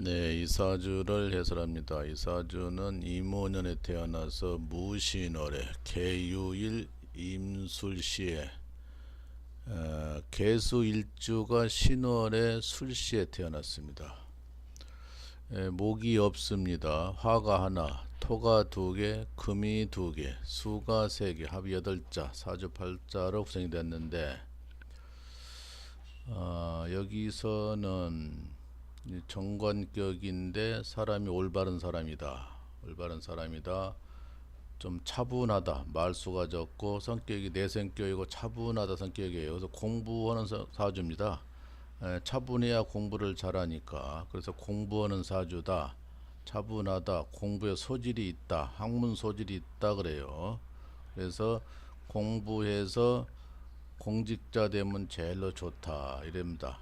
네, 이사주를 해설합니다. 이사주는 이모년에 태어나서 무신월에 개유일 임술시에 어, 개수일주가 신월에 술시에 태어났습니다. 예, 목이 없습니다. 화가 하나, 토가 두 개, 금이 두 개, 수가 세 개, 합이 여덟 자, 사주 팔자로 구성이 됐는데 어, 여기서는 이 정관격인데 사람이 올바른 사람이다. 올바른 사람이다. 좀 차분하다. 말수가 적고 성격이 내성격이고 차분하다 성격이에요. 그래서 공부하는 사- 사주입니다. 에, 차분해야 공부를 잘하니까. 그래서 공부하는 사주다. 차분하다. 공부에 소질이 있다. 학문 소질이 있다 그래요. 그래서 공부해서 공직자 되면 제일로 좋다 이랍니다.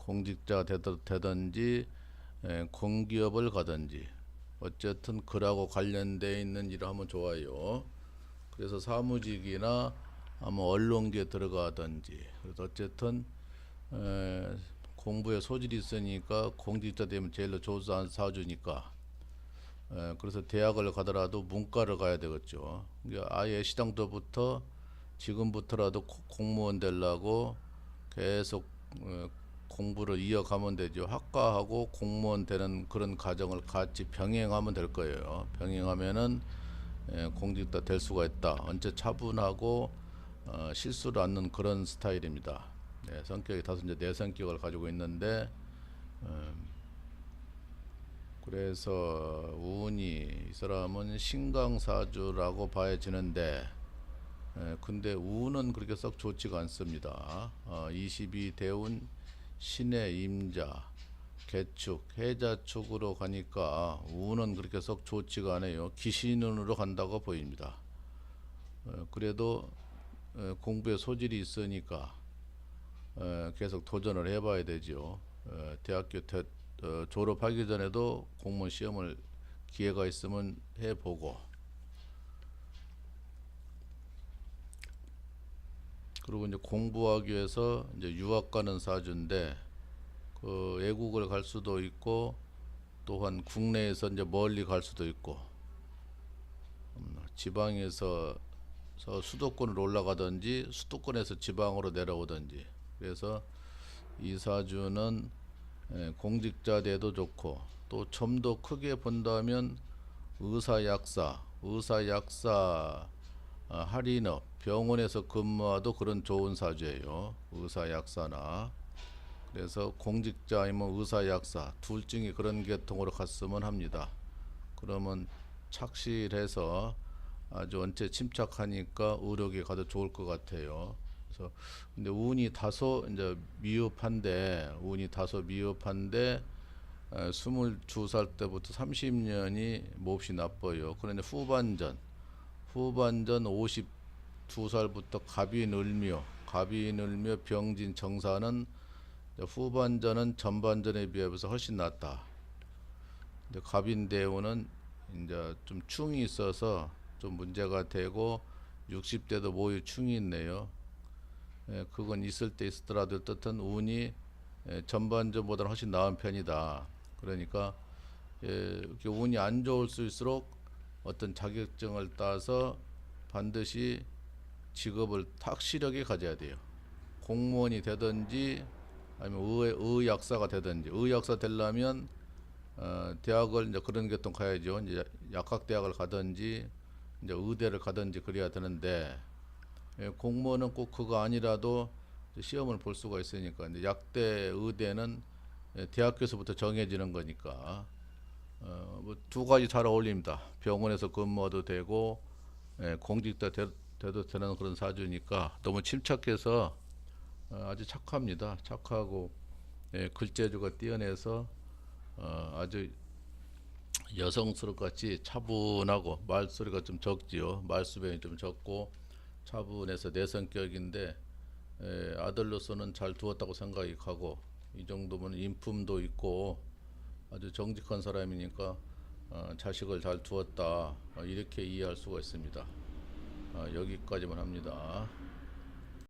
공직자 되든지 에, 공기업을 가든지 어쨌든 그하고 관련돼 있는 일을 하면 좋아요. 그래서 사무직이나 아마 언론계 들어가든지 그래서 어쨌든 에, 공부에 소질이 있으니까 공직자 되면 제일로 좋은 사주니까 에, 그래서 대학을 가더라도 문과를 가야 되겠죠. 그러니까 아예 시장도부터 지금부터라도 코- 공무원 되려고 계속 어, 공부를 이어가면 되죠. 학과하고 공무원 되는 그런 과정을 같이 병행하면 될 거예요. 병행하면은 예, 공직자 될 수가 있다. 언제 차분하고 어, 실수를 않는 그런 스타일입니다. 네, 성격이 다소 이제 내성격을 가지고 있는데 음, 그래서 운이 이 사람은 신강사주라고 봐야지는데 예, 근데 운은 그렇게 썩 좋지가 않습니다. 어, 22 대운 신의 임자 개축 해자축으로 가니까 운은 그렇게 썩 좋지가 않아요. 기신운으로 간다고 보입니다. 어, 그래도 어, 공부에 소질이 있으니까 어, 계속 도전을 해봐야 되죠. 어, 대학교 졸업하기 전에도 공무원 시험을 기회가 있으면 해보고 그리고 이제 공부하기 위해서 이제 유학 가는 사주인데 그 외국을 갈 수도 있고 또한 국내에서 이제 멀리 갈 수도 있고 음, 지방에서 서 수도권으로 올라가든지 수도권에서 지방으로 내려오든지. 그래서 이 사주는 예, 공직자 돼도 좋고 또 좀 더 크게 본다면 의사 약사 의사 약사 아, 할인업 병원에서 근무와도 그런 좋은 사주예요. 의사 약사나 그래서 공직자 아니면 의사 약사 둘 중에 그런 계통으로 갔으면 합니다. 그러면 착실해서 아주 언제 침착하니까 의료계 가도 좋을 것 같아요. 그래서 근데 운이 다소 이제 미흡한데 운이 다소 미흡한데 에, 22살 때부터 30년이 몹시 나빠요. 그런데 후반전 후반전 52살부터 갑이 늘며 갑이 늘며 병진 정사는 후반전은 전반전에 비해서 훨씬 낫다. 이제 갑인대우는 이제 좀 충이 있어서 좀 문제가 되고 60대도 모유 충이 있네요. 예, 그건 있을 때 있더라도 어떻든 운이 예, 전반전보다는 훨씬 나은 편이다. 그러니까 예, 운이 안 좋을 수있을록 어떤 자격증을 따서 반드시 직업을 탁실하게 가져야 돼요. 공무원이 되든지 아니면 의, 의약사가 되든지 의약사 되려면 어, 대학을 이제 그런 계통 가야죠. 이제 약학 대학을 가든지 이제 의대를 가든지 그래야 되는데 예, 공무원은 꼭 그거 아니라도 시험을 볼 수가 있으니까 이제 약대 의대는 예, 대학교에서부터 정해지는 거니까 어, 뭐 두 가지 잘 어울립니다. 병원에서 근무도 되고 예, 공직자 되, 돼도 되는 그런 사주니까 너무 침착해서 어, 아주 착합니다. 착하고 예, 글재주가 뛰어내서 어, 아주 여성스럽 같이 차분하고 말소리가 좀 적지요. 말수변이 좀 적고 차분해서 내 성격인데 에, 아들로서는 잘 두었다고 생각이 가고 이 정도면 인품도 있고 아주 정직한 사람이니까 어, 자식을 잘 두었다 어, 이렇게 이해할 수가 있습니다. 어, 여기까지만 합니다.